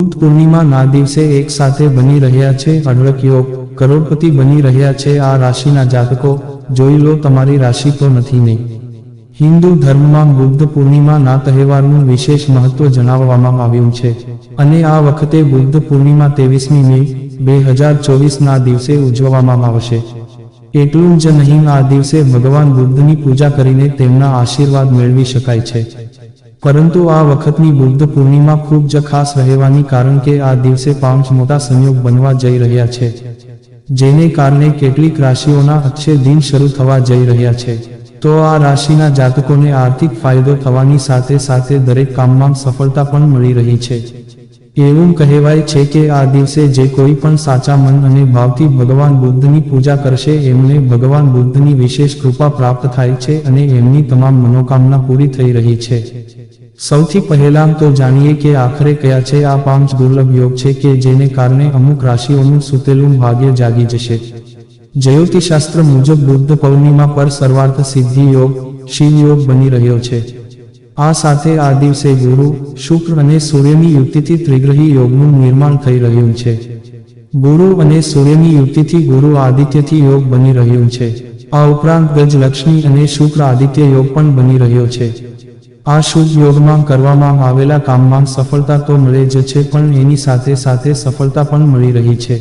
બુદ્ધ પૂર્ણિમાના દિવસે એક સાથે બની રહ્યા છે અઢળક યોગ કરોડપતિ બની રહ્યા છે આ રાશિના જાતકો. જોઈ લો, તમારી રાશિ તો નથી નહીં હિન્દુ ધર્મમાં બુદ્ધ પૂર્ણિમાના તહેવારનું વિશેષ મહત્વ જણાવવામાં આવ્યું છે. અને આ વખતે બુદ્ધ પૂર્ણિમા ત્રેવીસમી મે, બે હજાર ચોવીસના દિવસે ઉજવવામાં આવશે. એટલું જ નહીં, આ દિવસે ભગવાન બુદ્ધની પૂજા કરીને તેમના આશીર્વાદ મેળવી શકાય છે. પરંતુ આ વખતની બુદ્ધ પૂર્ણિમા ખૂબ જ ખાસ રહેવાની કારણ કે આ દિવસે પાંચ મોટા સંયોગ બનવા જઈ રહ્યા છે, જેને કારણે કેટલીક રાશિઓના અક્ષય દિન શરૂ થવા જઈ રહ્યા છે. તો આ રાશિના જાતકોને આર્થિક ફાયદો થવાની સાથે સાથે દરેક કામમાં સફળતા પણ મળી રહી છે. એવું કહેવાય છે કે આ દિવસે જે કોઈ પણ સાચા મન અને ભાવથી ભગવાન બુદ્ધની પૂજા કરશે, એમને ભગવાન બુદ્ધની વિશેષ કૃપા પ્રાપ્ત થાય છે અને એમની તમામ મનોકામના પૂરી થઈ રહી છે. સૌથી પહેલા તો જાણીએ કે આખરે કયા છે આ પાંચ દુર્લભ યોગ છે કે જેને કારણે અમુક રાશિઓનું સુતેલું ભાગ્ય જાગી જશે. જ્યોતિશાસ્ત્ર મુજબ બુદ્ધ પૌર્ણિમા પર સર્વાર્થ સિદ્ધિ યોગ, શિવ યોગ બની રહ્યો છે. આ સાથે આ દિવસે ગુરુ, શુક્ર અને સૂર્યની યુક્તિથી ત્રિગ્રહી યોગનું નિર્માણ થઈ રહ્યું છે. ગુરુ અને સૂર્યની યુક્તિથી ગુરુ આદિત્યથી યોગ બની રહ્યું છે. આ ઉપરાંત ગજલક્ષ્મી અને શુક્ર આદિત્ય યોગ પણ બની રહ્યો છે. આ શુભ યોગમાં કરવામાં આવેલા કામમાં સફળતા તો મળે જ છે, પણ એની સાથે સાથે સફળતા પણ મળી રહી છે.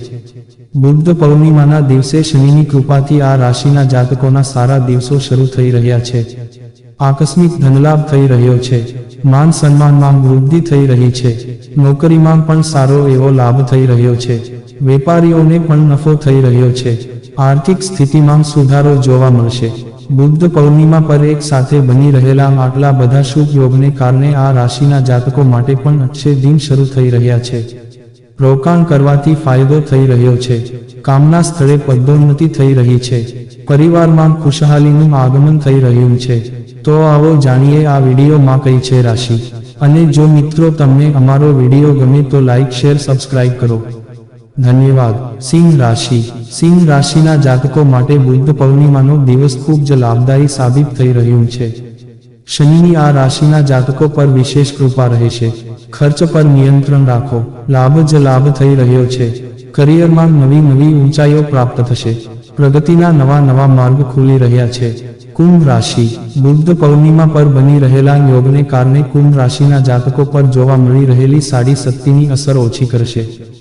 બુદ્ધ પૌર્ણિમાના દિવસે શનિની કૃપાથી આ રાશિના જાતકોના સારા દિવસો શરૂ થઈ રહ્યા છે. આકસ્મિક ધનલાભ થઈ રહ્યો છે. માન સન્માનમાં વૃદ્ધિ થઈ રહી છે. નોકરીમાં પણ સારો એવો લાભ થઈ રહ્યો છે. વેપારીઓને પણ નફો થઈ રહ્યો છે. આર્થિક સ્થિતિમાં સુધારો જોવા મળશે. બુદ્ધ પૌર્ણિમા પર એક સાથે બની રહેલા આટલા બધા શુભ યોગને કારણે આ રાશિના જાતકો માટે પણ અક્ષય દિન શરૂ થઈ રહ્યા છે. રોકાણ કરવાથી ફાયદો થઈ રહ્યો છે. કામના સ્થળે પદોન્નતિ થઈ રહી છે. પરિવારમાં ખુશહાલીનું આગમન થઈ રહ્યું છે. તો આવો જાણીએ આ વિડીયોમાં કઈ છે રાશિ. અને જો મિત્રો તમને અમારો વીડિયો ગમે તો લાઇક શેર સબસ્ક્રાઇબ કરો. ધન્યવાદ. સિંહ રાશિ. સિંહ રાશિના જાતકો માટે બુદ્ધ પૌર્ણિમાનો દિવસ ખૂબ જ લાભદાયી સાબિત થઈ રહ્યું છે. શનિની આ રાશિના જાતકો પર વિશેષ કૃપા રહેશે ખર્ચ પર નિયંત્રણ રાખો. લાભ જ લાભ થઈ રહ્યો છે. કરિયરમાં નવી નવી ઊંચાઈઓ પ્રાપ્ત થશે. પ્રગતિના નવા નવા માર્ગ ખુલી રહ્યા છે. કુંભ રાશિ. બુદ્ધ પૌર્ણિમા પર બની રહેલા યોગને કારણે કુંભ રાશિના જાતકો પર જોવા મળી રહેલી સાડી શક્તિની અસર ઓછી કરશે.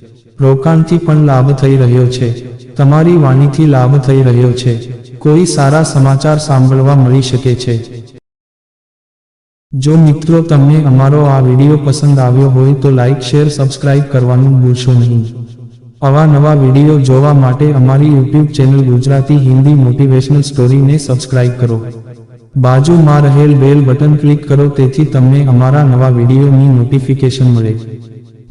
રોકાણથી પણ લાભ થઈ રહ્યો છે. તમારી વાણીથી લાભ થઈ રહ્યો છે. કોઈ સારા સમાચાર સાંભળવા મળી શકે છે. જો મિત્રો તમને અમારો આ વીડિયો પસંદ આવ્યો હોય તો લાઇક શેર, સબસ્ક્રાઇબ કરવાનું ભૂલશો નહીં. આવા નવા વીડિયો જોવા માટે અમારી YouTube channel Gujarati Hindi motivational સ્ટોરીને subscribe કરો. બાજુમાં રહેલ બેલ બટન ક્લિક કરો, તેથી તમને અમારા નવા વિડીયોની નોટિફિકેશન મળે.